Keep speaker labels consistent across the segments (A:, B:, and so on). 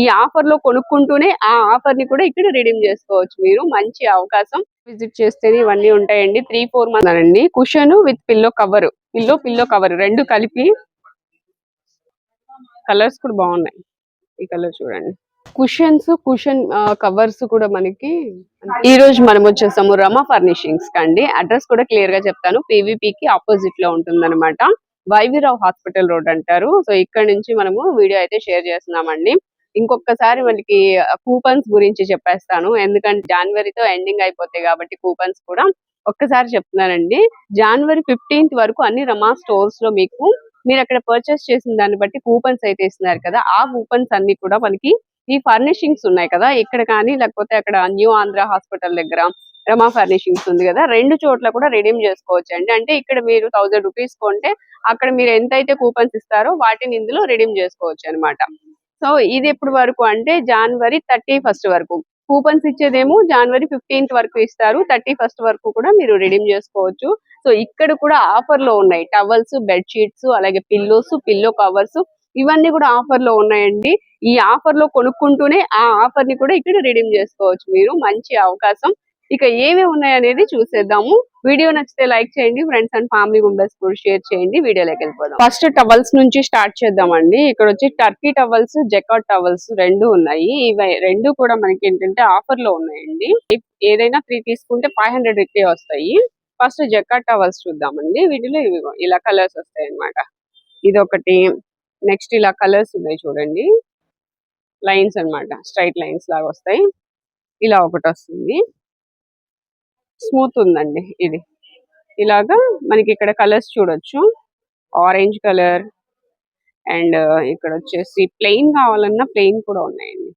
A: ఈ ఆఫర్లో కొనుక్కుంటూనే ఆ ఆఫర్ని కూడా ఇక్కడ రిడీమ్ చేసుకోవచ్చు. మీరు మంచి అవకాశం విజిట్ చేస్తేనే ఇవన్నీ ఉంటాయండి. త్రీ ఫోర్ మంత్ అండి. Cushion with pillow cover. Pillow pillow cover. రెండు కలిపి కలర్స్ కూడా బాగున్నాయి. ఈ కలర్ చూడండి. కుషన్స్ కుషన్ కవర్స్ కూడా మనకి ఈ రోజు మనం వచ్చేసాము రమా ఫర్నిషింగ్స్ కండి అడ్రస్ కూడా క్లియర్గా చెప్తాను. పీవీపీకి ఆపోజిట్లో ఉంటుంది అనమాట వైవిరావు హాస్పిటల్ రోడ్ అంటారు. సో ఇక్కడ నుంచి మనము వీడియో అయితే షేర్ చేస్తున్నామండి. ఇంకొకసారి మనకి కూపన్స్ గురించి చెప్పేస్తాను. ఎందుకంటే జనవరితో ఎండింగ్ అయిపోతాయి కాబట్టి కూపన్స్ కూడా. ఒక్కసారి చెప్తున్నానండి. జనవరి ఫిఫ్టీన్త్ వరకు అన్ని రమా స్టోర్స్లో మీకు మీరు అక్కడ పర్చేస్ చేసిన దాన్ని బట్టి కూపన్స్ అయితే ఇస్తున్నారు కదా. ఆ కూపన్స్ అన్ని కూడా మనకి ఈ ఫర్నిషింగ్స్ ఉన్నాయి కదా. ఇక్కడ కానీ లేకపోతే అక్కడ న్యూ ఆంధ్ర హాస్పిటల్ దగ్గర రమా ఫర్నిషింగ్స్ ఉంది కదా. రెండు చోట్ల కూడా రెడీమ్ చేసుకోవచ్చు అండి అంటే ఇక్కడ మీరు థౌసండ్ రూపీస్ కొంటే అక్కడ మీరు ఎంత అయితే కూపన్స్ ఇస్తారో వాటిని ఇందులో రెడీమ్ చేసుకోవచ్చు అన్నమాట. సో ఇది ఎప్పుడు వరకు అంటే జనవరి థర్టీ ఫస్ట్ వరకు. కూపన్స్ ఇచ్చేదేమో జనవరి ఫిఫ్టీన్త్ వరకు ఇస్తారు. థర్టీ ఫస్ట్ వరకు కూడా మీరు రిడీమ్ చేసుకోవచ్చు. సో ఇక్కడ కూడా ఆఫర్లో ఉన్నాయి. టవల్స్ బెడ్ షీట్స్ అలాగే పిల్లోస్ పిల్లో కవర్స్ ఇవన్నీ కూడా ఆఫర్లో ఉన్నాయండి. ఈ ఆఫర్లో కొనుక్కుంటూనే ఆ ఆఫర్ని కూడా ఇక్కడ రిడీమ్ చేసుకోవచ్చు మీరు. మంచి అవకాశం. ఇక ఏమేమి ఉన్నాయి అనేది చూసేద్దాము. వీడియో నచ్చితే లైక్ చేయండి ఫ్రెండ్స్ అండ్ ఫ్యామిలీ మెంబర్స్ కూడా షేర్ చేయండి. వీడియోలోకి వెళ్ళిపోదాం. ఫస్ట్ టవల్స్ నుంచి స్టార్ట్ చేద్దామండి. ఇక్కడ వచ్చి టర్కీ టవల్స్ జెకాట్ టవల్స్ రెండు ఉన్నాయి. ఇవి రెండు కూడా మనకి ఏంటంటే ఆఫర్లో ఉన్నాయండి. ఏదైనా త్రీ తీసుకుంటే ఫైవ్ హండ్రెడ్ రికే వస్తాయి. ఫస్ట్ జెకాట్ టవల్స్ చూద్దామండి. వీటిలో ఇవి ఇలా కలర్స్ వస్తాయి అనమాట ఇది ఒకటి నెక్స్ట్ ఇలా కలర్స్ ఉన్నాయి చూడండి. లైన్స్ అన్నమాట. స్ట్రైట్ లైన్స్ లాగా వస్తాయి. ఇలా ఒకటి వస్తుంది. స్మూత్ ఉందండి ఇది. ఇలాగా మనకి ఇక్కడ కలర్స్ చూడొచ్చు. ఆరెంజ్ కలర్ అండ్ ఇక్కడ వచ్చేసి ప్లెయిన్ కావాలన్నా ప్లెయిన్ కూడా ఉన్నాయండి.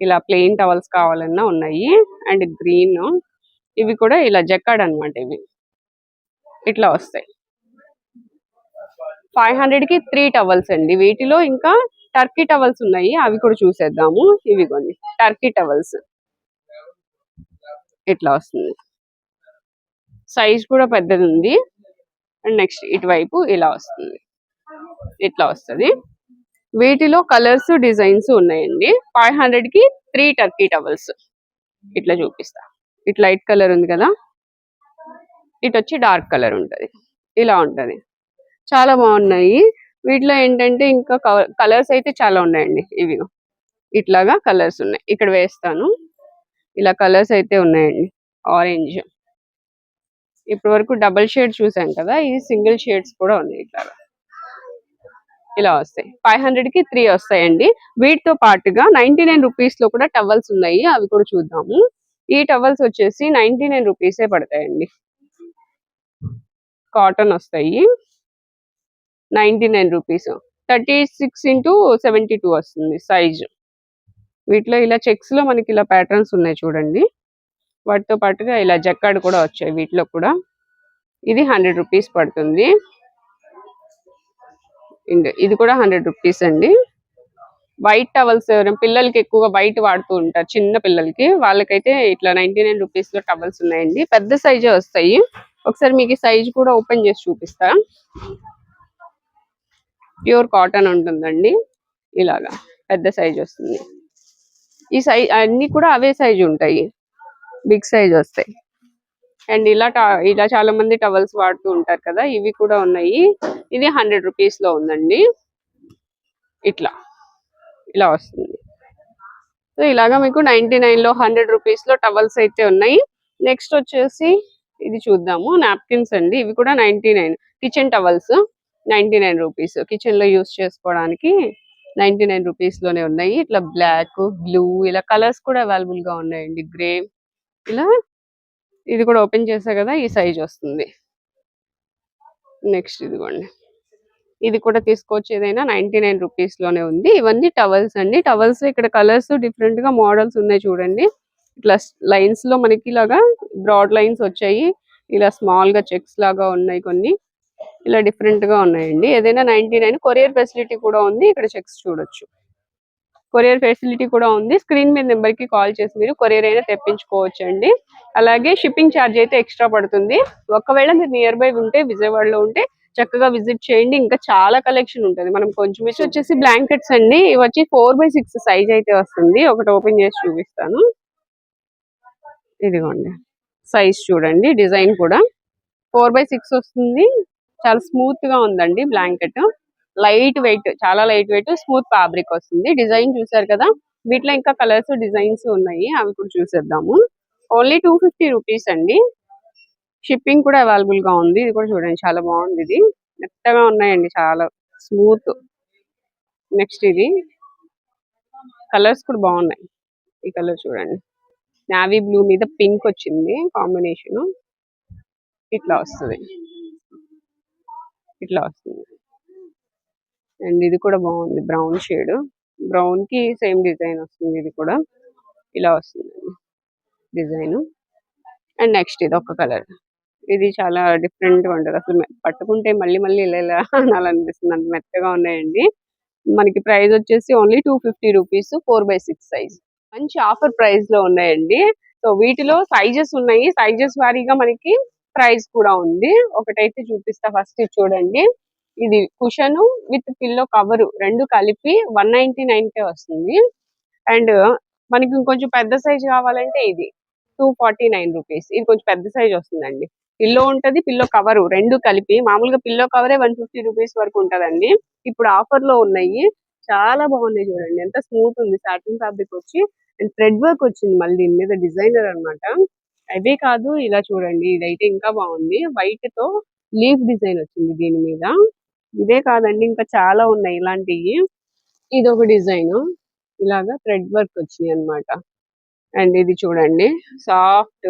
A: ఇలా ప్లెయిన్ టవల్స్ కావాలన్నా ఉన్నాయి. అండ్ గ్రీన్ ఇవి కూడా ఇలా జక్కాడ్ అన్నమాట ఇవి. ఇట్లా వస్తాయి. ఫైవ్ హండ్రెడ్కి త్రీ టవల్స్ అండి. వీటిలో ఇంకా టర్కీ టవల్స్ ఉన్నాయి. అవి కూడా చూసేద్దాము. ఇవి కొన్ని టర్కీ టవల్స్ ఇట్లా వస్తుంది. సైజ్ కూడా పెద్దది ఉంది అండ్ నెక్స్ట్ ఇటువైపు ఇలా వస్తుంది. ఇట్లా వస్తుంది. వీటిలో కలర్స్ డిజైన్స్ ఉన్నాయండి. ఫైవ్ హండ్రెడ్కి త్రీ టర్కీ టవల్స్ ఇట్లా చూపిస్తా. ఇట్లా లైట్ కలర్ ఉంది కదా? ఇటు వచ్చి డార్క్ కలర్ ఉంటది. ఇలా ఉంటది. చాలా బాగున్నాయి. వీటిలో ఏంటంటే ఇంకా కలర్స్ అయితే చాలా ఉన్నాయండి ఇవి. ఇట్లాగా కలర్స్ ఉన్నాయి. ఇక్కడ వేస్తాను. ఇలా కలర్స్ అయితే ఉన్నాయండి. ఆరెంజ్ ఇప్పటి వరకు డబల్ షేడ్ చూసాం కదా ఇది సింగిల్ షేడ్స్ కూడా ఉన్నాయి ఇట్లాగా ఇలా వస్తాయి. ఫైవ్ హండ్రెడ్కి త్రీ వస్తాయండి. వీటితో పాటుగా నైన్టీ నైన్ రూపీస్లో కూడా టవల్స్ ఉన్నాయి. అవి కూడా చూద్దాము. ఈ టవల్స్ వచ్చేసి నైన్టీ నైన్ రూపీసే పడతాయండి. కాటన్ వస్తాయి. Ninety nine rupees. Thirty six into seventy two వస్తుంది సైజు. వీటిలో ఇలా చెక్స్లో మనకి ఇలా ప్యాటర్న్స్ ఉన్నాయి చూడండి. వాటితో పాటుగా ఇలా జక్కాడు కూడా వచ్చాయి వీటిలో కూడా. ఇది హండ్రెడ్ రూపీస్ పడుతుంది. అండ్ ఇది కూడా హండ్రెడ్ రూపీస్ అండి. వైట్ టవల్స్ పిల్లలకి ఎక్కువగా వైట్ వాడుతూ ఉంటారు చిన్న పిల్లలకి. వాళ్ళకైతే ఇట్లా నైన్టీ నైన్ రూపీస్లో టవల్స్ ఉన్నాయండి. పెద్ద సైజే వస్తాయి. ఒకసారి మీకు సైజ్ కూడా ఓపెన్ చేసి చూపిస్తా. ప్యూర్ కాటన్ ఉంటుందండి. ఇలాగా పెద్ద సైజ్ వస్తుంది. ఈ సైజ్ అన్ని కూడా అవే సైజ్ ఉంటాయి. బిగ్ సైజ్ వస్తాయి. అండ్ ఇలా ట- ఇలా చాలా మంది టవల్స్ వాడుతూ ఉంటారు కదా ఇవి కూడా ఉన్నాయి. ఇది హండ్రెడ్ రూపీస్లో ఉందండి. ఇట్లా ఇలా వస్తుంది. సో ఇలాగా మీకు నైన్టీ నైన్లో హండ్రెడ్ రూపీస్లో టవల్స్ అయితే ఉన్నాయి. నెక్స్ట్ వచ్చేసి ఇది చూద్దాము. నాప్కిన్స్ అండి. ఇవి కూడా ninety nine kitchen towels ninety nine rupees. కిచెన్లో యూస్ చేసుకోవడానికి నైన్టీ నైన్ రూపీస్లోనే ఉన్నాయి. ఇట్లా బ్లాక్ బ్లూ ఇలా కలర్స్ కూడా అవైలబుల్గా ఉన్నాయండి. గ్రే ఇలా ఇది కూడా ఓపెన్ చేసా కదా ఈ సైజ్ వస్తుంది. నెక్స్ట్ ఇదిగోండి. ఇది కూడా తీసుకోవచ్చు ఏదైనా నైన్టీ నైన్ రూపీస్లోనే ఉంది. ఇవన్నీ టవల్స్ అండి. టవల్స్ ఇక్కడ కలర్స్ డిఫరెంట్గా మోడల్స్ ఉన్నాయి చూడండి. ఇట్లా లైన్స్లో మనకి ఇలాగా బ్రాడ్ లైన్స్ వచ్చాయి. ఇలా స్మాల్గా చెక్స్ లాగా ఉన్నాయి కొన్ని. ఇలా డిఫరెంట్గా ఉన్నాయండి. ఏదైనా నైన్టీ నైన్ కొరియర్ ఫెసిలిటీ కూడా ఉంది. ఇక్కడ చెక్స్ చూడొచ్చు. కొరియర్ ఫెసిలిటీ కూడా ఉంది. స్క్రీన్ మీద నెంబర్కి కాల్ చేసి మీరు కొరియర్ అయినా తెప్పించుకోవచ్చు అండి అలాగే షిప్పింగ్ ఛార్జ్ అయితే ఎక్స్ట్రా పడుతుంది. ఒకవేళ మీరు నియర్ బై ఉంటే విజయవాడలో ఉంటే చక్కగా విజిట్ చేయండి. ఇంకా చాలా కలెక్షన్ ఉంటుంది. మనం కొంచెం ఇచ్చి వచ్చేసి బ్లాంకెట్స్ అండి. ఇవి వచ్చి ఫోర్ బై సిక్స్ సైజ్ అయితే వస్తుంది. ఒకటి ఓపెన్ చేసి చూపిస్తాను. ఇదిగోండి. సైజ్ చూడండి. డిజైన్ కూడా ఫోర్ బై సిక్స్ వస్తుంది. చాలా స్మూత్గా ఉందండి బ్లాంకెట్. లైట్ వెయిట్ చాలా లైట్ వెయిట్ స్మూత్ ఫ్యాబ్రిక్ వస్తుంది. డిజైన్ చూసారు కదా? వీటిలో ఇంకా కలర్స్ డిజైన్స్ ఉన్నాయి. అవి కూడా చూసేద్దాము. ఓన్లీ టూ ఫిఫ్టీ రూపీస్ అండి. షిప్పింగ్ కూడా అవైలబుల్గా ఉంది. ఇది కూడా చూడండి చాలా బాగుంది ఇది. మెత్తగా ఉన్నాయండి చాలా స్మూత్. నెక్స్ట్ ఇది. కలర్స్ కూడా బాగున్నాయి. ఈ కలర్ చూడండి. నావీ బ్లూ మీద పింక్ వచ్చింది కాంబినేషన్. ఇట్లా వస్తుంది. ఇట్లా వస్తుంది. అండ్ ఇది కూడా బాగుంది. Brown shade. బ్రౌన్కి సేమ్ డిజైన్ వస్తుంది. ఇది కూడా. ఇలా వస్తుంది. డిజైన్. అండ్ నెక్స్ట్ ఇది ఒక కలర్. ఇది చాలా డిఫరెంట్ ఉంటుంది. అసలు పట్టుకుంటే మళ్ళీ మళ్ళీ ఇలా ఇలా అనాలనిపిస్తుంది. అంత మెత్తగా ఉన్నాయండి. మనకి ప్రైస్ వచ్చేసి only two fifty rupees. Four by six size. మంచి ఆఫర్ ప్రైస్లో ఉన్నాయండి. సో వీటిలో సైజెస్ ఉన్నాయి. సైజెస్ వారీగా మనకి ప్రైస్ కూడా ఉంది. ఒకటైతే చూపిస్తా ఫస్ట్ చూడండి. ఇది కుషన్ విత్ పిల్లో కవర్ రెండు కలిపి వన్ నైన్టీ నైన్ వస్తుంది. అండ్ మనకి ఇంకొంచెం పెద్ద సైజ్ కావాలంటే ఇది టూ ఫార్టీ నైన్ రూపీస్. ఇది కొంచెం పెద్ద సైజ్ వస్తుందండి. పిల్లో ఉంటది పిల్లో కవర్ రెండు కలిపి మామూలుగా పిల్లో కవరే వన్ ఫిఫ్టీ రూపీస్ వరకు ఉంటదండి. ఇప్పుడు ఆఫర్లో ఉన్నాయి. చాలా బాగున్నాయి చూడండి. ఎంత స్మూత్ ఉంది. సాటిన్ ఫ్యాబ్రిక్ వచ్చి అండ్ థ్రెడ్ వర్క్ వచ్చింది మళ్ళీ దీని మీద డిజైనర్ అన్నమాట. అవే కాదు ఇలా చూడండి. ఇదైతే ఇంకా బాగుంది. వైట్తో లీఫ్ డిజైన్ వచ్చింది దీని మీద. ఇదే కాదండి ఇంకా చాలా ఉన్నాయి ఇలాంటివి. ఇది ఒక డిజైన్. ఇలాగా థ్రెడ్ వర్క్ వచ్చింది అన్నమాట. అండ్ ఇది చూడండి సాఫ్ట్.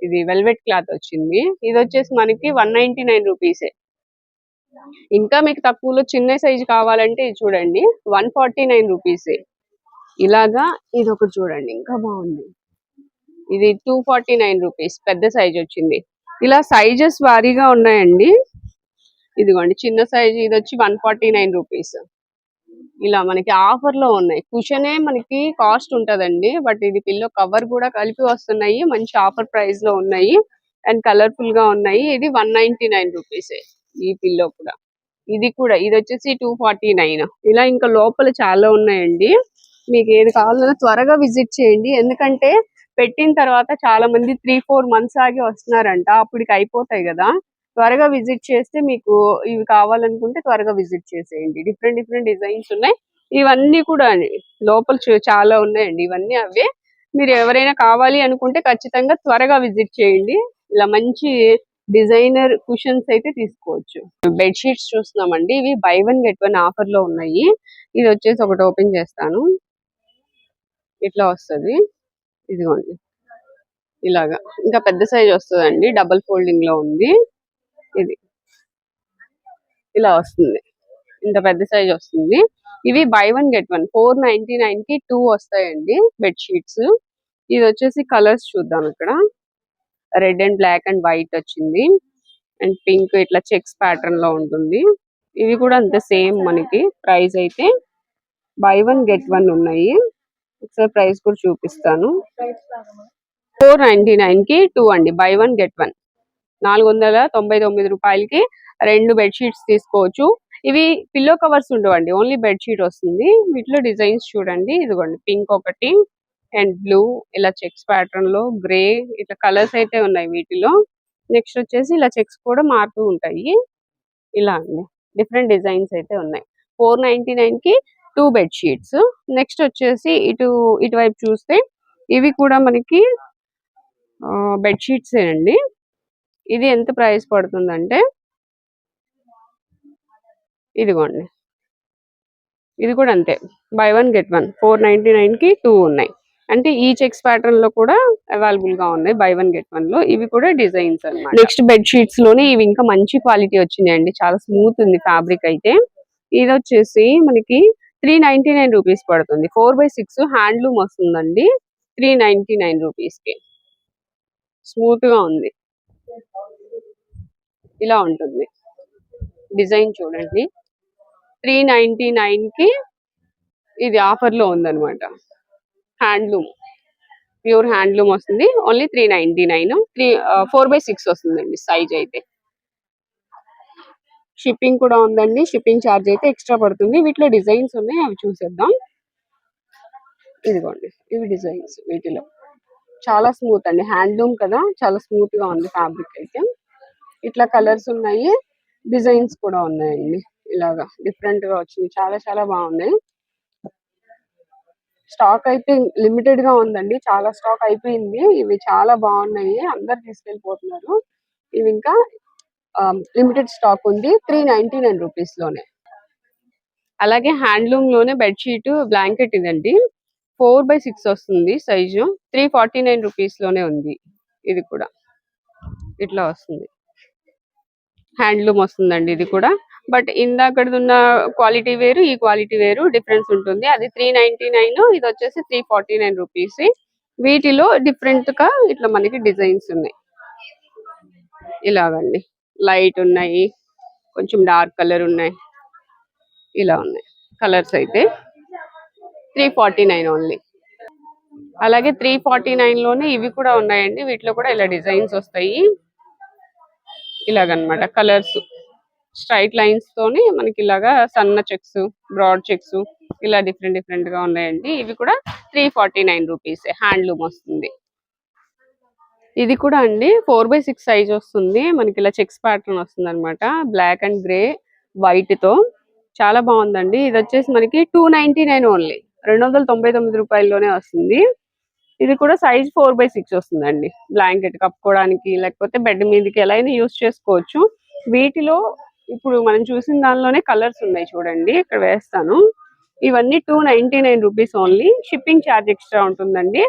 A: ఇది వెల్వెట్ క్లాత్ వచ్చింది. ఇది వచ్చేసి మనకి వన్ నైన్టీ నైన్ రూపీసే. ఇంకా మీకు తక్కువలో చిన్న సైజు కావాలంటే ఇది చూడండి వన్ ఫార్టీ నైన్ రూపీసే. ఇలాగా ఇది ఒకటి చూడండి ఇంకా బాగుంది. ఇది టూ ఫార్టీ నైన్ రూపీస్ పెద్ద సైజ్ వచ్చింది. ఇలా సైజెస్ వారీగా ఉన్నాయండి. ఇదిగోండి చిన్న సైజు ఇది వచ్చి వన్ ఫార్టీ నైన్ రూపీస్. ఇలా మనకి ఆఫర్లో ఉన్నాయి. కుషనే మనకి కాస్ట్ ఉంటదండి బట్ ఇది పిల్లో కవర్ కూడా కలిపి వస్తున్నాయి మంచి ఆఫర్ ప్రైస్లో ఉన్నాయి అండ్ కలర్ఫుల్గా ఉన్నాయి. ఇది వన్ నైన్టీ నైన్ రూపీస్ ఈ పిల్లో కూడా. ఇది కూడా ఇది వచ్చేసి టూ ఫార్టీ నైన్. ఇలా ఇంకా లోపల చాలా ఉన్నాయండి. మీకు ఏది కావాలన్నా త్వరగా విజిట్ చేయండి. ఎందుకంటే పెట్టిన తర్వాత చాలా మంది త్రీ ఫోర్ మంత్స్ ఆగి వస్తున్నారంట. అప్పటికి అయిపోతాయి కదా. త్వరగా విజిట్ చేస్తే మీకు ఇవి కావాలనుకుంటే త్వరగా విజిట్ చేసేయండి. డిఫరెంట్ డిఫరెంట్ డిజైన్స్ ఉన్నాయి. ఇవన్నీ కూడా లోపల చాలా ఉన్నాయండి. ఇవన్నీ అవే. మీరు ఎవరైనా కావాలి అనుకుంటే ఖచ్చితంగా త్వరగా విజిట్ చేయండి. ఇలా మంచి డిజైనర్ కుషన్స్ అయితే తీసుకోవచ్చు. బెడ్షీట్స్ చూస్తున్నామండి. ఇవి బై వన్ గెట్ వన్ ఆఫర్లో ఉన్నాయి. ఇది వచ్చేసి ఒకటి ఓపెన్ చేస్తాను. ఇట్లా వస్తది. ఇదిగోండి. ఇలాగా. ఇంకా పెద్ద సైజ్ వస్తుందండి. డబల్ ఫోల్డింగ్లో ఉంది. ఇది. ఇలా వస్తుంది. ఇంత పెద్ద సైజ్ వస్తుంది. ఇవి buy one get one four ninety నైన్కి టూ వస్తాయండి బెడ్షీట్స్ ఇది వచ్చేసి కలర్స్ చూద్దాం ఇక్కడ. Red and black and white వచ్చింది. అండ్ పింక్ ఇట్లా చెక్స్ ప్యాటర్న్లో ఉంటుంది. ఇవి కూడా అంతే సేమ్ మనకి. ప్రైస్ అయితే బై వన్ గెట్ వన్ ఉన్నాయి. ఒకసారి ప్రైస్ కూడా చూపిస్తాను. ఫోర్ నైన్టీ నైన్కి టూ అండి. బై వన్ గెట్ వన్ నాలుగు వందల తొంభై తొమ్మిది రూపాయలకి రెండు బెడ్ షీట్స్ తీసుకోవచ్చు. ఇవి పిల్లో కవర్స్ ఉండవండి ఓన్లీ బెడ్ షీట్ వస్తుంది. వీటిలో డిజైన్స్ చూడండి ఇదిగోండి పింక్ ఒకటి అండ్ బ్లూ ఇలా చెక్స్ ప్యాటర్న్లో గ్రే ఇట్లా కలర్స్ అయితే ఉన్నాయి వీటిలో. నెక్స్ట్ వచ్చేసి ఇలా చెక్స్ కూడా మారుతూ ఉంటాయి. ఇలా అండి డిఫరెంట్ డిజైన్స్ అయితే ఉన్నాయి. ఫోర్ నైన్టీ నైన్కి టూ బెడ్ షీట్స్ నెక్స్ట్ వచ్చేసి ఇటు ఇటువైపు చూస్తే ఇవి కూడా మనకి బెడ్ షీట్స్ అండి. ఇది ఎంత ప్రైస్ పడుతుందంటే? ఇదిగోండి. ఇది కూడా అంతే. Buy one get one four ninety నైన్కి టూ ఉన్నాయి. అంటే ఈ చెక్స్ ప్యాటర్న్లో కూడా అవైలబుల్గా ఉన్నాయి. బై వన్ గెట్ వన్లో. ఇవి కూడా డిజైన్స్ అనమాట నెక్స్ట్ బెడ్ షీట్స్లోనే ఇవి ఇంకా మంచి క్వాలిటీ వచ్చినాయండి. చాలా స్మూత్ ఉంది ఫ్యాబ్రిక్ అయితే. ఇది వచ్చేసి మనకి త్రీ నైన్టీ నైన్ రూపీస్ పడుతుంది. ఫోర్ బై సిక్స్ హ్యాండ్లూమ్ వస్తుందండి. త్రీ నైన్టీ నైన్ రూపీస్కి. స్మూత్గా ఉంది. ఇలా ఉంటుంది. డిజైన్ చూడండి. త్రీ నైంటీ నైన్కి ఇది ఆఫర్లో ఉందన్నమాట. హ్యాండ్లూమ్. ప్యూర్ హ్యాండ్లూమ్ వస్తుంది. Only three ninety nine. Three four by six వస్తుందండి సైజ్ అయితే. షిప్పింగ్ కూడా ఉందండి. షిప్పింగ్ ఛార్జ్ అయితే ఎక్స్ట్రా పడుతుంది. వీటిలో డిజైన్స్ ఉన్నాయి. అవి చూసేద్దాం. ఇదిగోండి. ఇవి డిజైన్స్ వీటిలో. చాలా స్మూత్ అండి. హ్యాండ్లూమ్ కదా. చాలా స్మూత్గా ఉంది ఫ్యాబ్రిక్ అయితే. ఇట్లా కలర్స్ ఉన్నాయి. డిజైన్స్ కూడా ఉన్నాయండి. ఇలాగా డిఫరెంట్గా వచ్చింది చాలా చాలా బాగున్నాయి. స్టాక్ అయితే లిమిటెడ్గా ఉందండి. చాలా స్టాక్ అయిపోయింది. ఇవి చాలా బాగున్నాయి. అందరు తీసుకెళ్ళిపోతున్నారు. ఇవి ఇంకా లిమిటెడ్ స్టాక్ ఉంది. త్రీ నైన్టీ నైన్ రూపీస్లోనే అలాగే హ్యాండ్లూమ్లోనే బెడ్షీట్ బ్లాంకెట్ ఇదండి. ఫోర్ బై సిక్స్ వస్తుంది సైజు. త్రీ ఫార్టీ నైన్ రూపీస్లోనే ఉంది. ఇది కూడా. ఇట్లా వస్తుంది. హ్యాండ్లూమ్ వస్తుందండి ఇది కూడా. బట్ ఇందాకది ఉన్న క్వాలిటీ వేరు ఈ క్వాలిటీ వేరు డిఫరెన్స్ ఉంటుంది. అది త్రీ నైన్టీ నైన్ ఇది వచ్చేసి త్రీ ఫార్టీ నైన్ రూపీస్. వీటిలో డిఫరెంట్గా ఇట్లా మనకి డిజైన్స్ ఉన్నాయి. ఇలాగండి. లైట్ ఉన్నాయి కొంచెం డార్క్ కలర్ ఉన్నాయి. ఇలా ఉన్నాయి. కలర్స్ అయితే త్రీ ఫార్టీ నైన్ ఓన్లీ. అలాగే త్రీ ఫార్టీ నైన్లోనే ఇవి కూడా ఉన్నాయండి. వీటిలో కూడా ఇలా డిజైన్స్ వస్తాయి. ఇలాగనమాట. కలర్స్ స్ట్రైట్ లైన్స్ తోని మనకి ఇలాగా సన్న చెక్స్ బ్రాడ్ చెక్స్ ఇలా డిఫరెంట్ డిఫరెంట్గా ఉన్నాయండి. ఇవి కూడా three forty nine rupees handloom వస్తుంది. ఇది కూడా అండి ఫోర్ బై సిక్స్ సైజ్ వస్తుంది. మనకి ఇలా చెక్స్ ప్యాటర్న్ వస్తుంది అనమాట బ్లాక్ అండ్ గ్రే వైట్తో. చాలా బాగుందండి. ఇది వచ్చేసి మనకి టూ నైన్టీ నైన్ ఓన్లీ రెండు వందల తొంభై తొమ్మిది రూపాయల్లోనే వస్తుంది. ఇది కూడా సైజ్ ఫోర్ బై సిక్స్ వస్తుందండి. బ్లాంకెట్ కప్పుకోవడానికి లేకపోతే బెడ్ మీదకి ఎలా అయినా యూస్ చేసుకోవచ్చు. వీటిలో ఇప్పుడు మనం చూసిన దానిలోనే కలర్స్ ఉన్నాయి చూడండి ఇక్కడ వేస్తాను. ఇవన్నీ two ninety nine rupees only shipping charge extra ఉంటుందండి.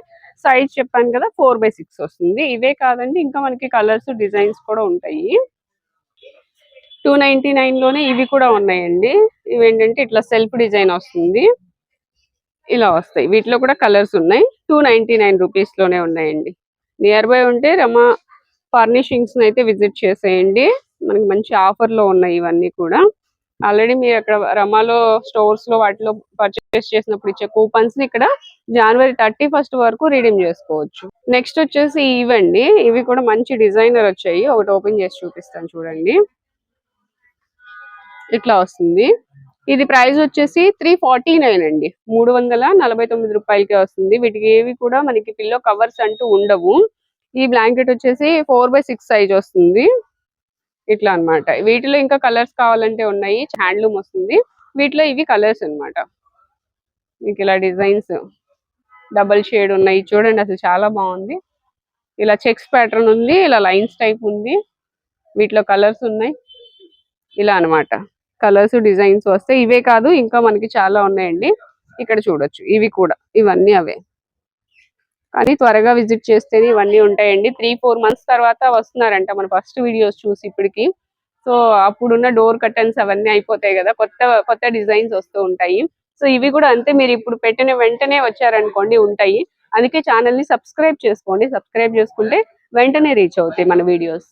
A: సైజ్ చెప్పాను కదా ఫోర్ బై సిక్స్ వస్తుంది. ఇవే కాదండి ఇంకా మనకి కలర్స్ డిజైన్స్ కూడా ఉంటాయి. టూ నైన్టీ నైన్లోనే ఇవి కూడా ఉన్నాయండి. ఇవేంటంటే ఇట్లా సెల్ఫ్ డిజైన్ వస్తుంది. ఇలా వస్తాయి. వీటిలో కూడా కలర్స్ ఉన్నాయి. టూ నైన్టీ నైన్ రూపీస్లోనే ఉన్నాయండి. నియర్ బై ఉంటే రమా ఫర్నిషింగ్స్ అయితే విజిట్ చేసేయండి. మనకి మంచి ఆఫర్లో ఉన్నాయి ఇవన్నీ కూడా. ఆల్రెడీ మీరు అక్కడ రమాలో స్టోర్స్లో వాటిలో పర్చేస్ చేసినప్పుడు ఇచ్చే కూపన్స్ని ఇక్కడ జనవరి థర్టీ ఫస్ట్ వరకు రీడీమ్ చేసుకోవచ్చు. నెక్స్ట్ వచ్చేసి ఇవండి ఇవి కూడా మంచి డిజైనర్ వచ్చాయి. ఒకటి ఓపెన్ చేసి చూపిస్తాను చూడండి. ఇట్లా వస్తుంది. ఇది ప్రైస్ వచ్చేసి త్రీ ఫార్టీ నైన్ అండి. మూడు వందల నలభై తొమ్మిది రూపాయలకే వస్తుంది. వీటికి ఏవి కూడా మనకి పిల్లో కవర్స్ అంటూ ఉండవు. ఈ బ్లాంకెట్ వచ్చేసి ఫోర్ బై సిక్స్ సైజ్ వస్తుంది. ఇట్లా అన్నమాట. వీటిలో ఇంకా కలర్స్ కావాలంటే ఉన్నాయి. హ్యాండ్లూమ్ వస్తుంది. వీటిలో ఇవి కలర్స్ అన్నమాట. మీకు ఇలా డిజైన్స్ డబల్ షేడ్ ఉన్నాయి. చూడండి అసలు చాలా బాగుంది. ఇలా చెక్స్ ప్యాటర్న్ ఉంది. ఇలా లైన్స్ టైప్ ఉంది. వీటిలో కలర్స్ ఉన్నాయి. ఇలా అన్నమాట. కలర్స్ డిజైన్స్ వస్తాయి ఇవే కాదు ఇంకా మనకి చాలా ఉన్నాయండి. ఇక్కడ చూడొచ్చు. ఇవి కూడా. ఇవన్నీ అవే. కానీ త్వరగా విజిట్ చేస్తేనే ఇవన్నీ ఉంటాయండి. త్రీ ఫోర్ మంత్స్ తర్వాత వస్తున్నారంట మన ఫస్ట్ వీడియోస్ చూసి ఇప్పటికి. సో అప్పుడున్న డోర్ కర్టన్స్ అవన్నీ అయిపోతాయి కదా. కొత్త కొత్త డిజైన్స్ వస్తూ ఉంటాయి. సో ఇవి కూడా అంతే. మీరు ఇప్పుడు పెట్టిన వెంటనే వచ్చారనుకోండి ఉంటాయి. అందుకే ఛానల్ని సబ్స్క్రైబ్ చేసుకోండి. సబ్స్క్రైబ్ చేసుకుంటే వెంటనే రీచ్ అవుతాయి మన వీడియోస్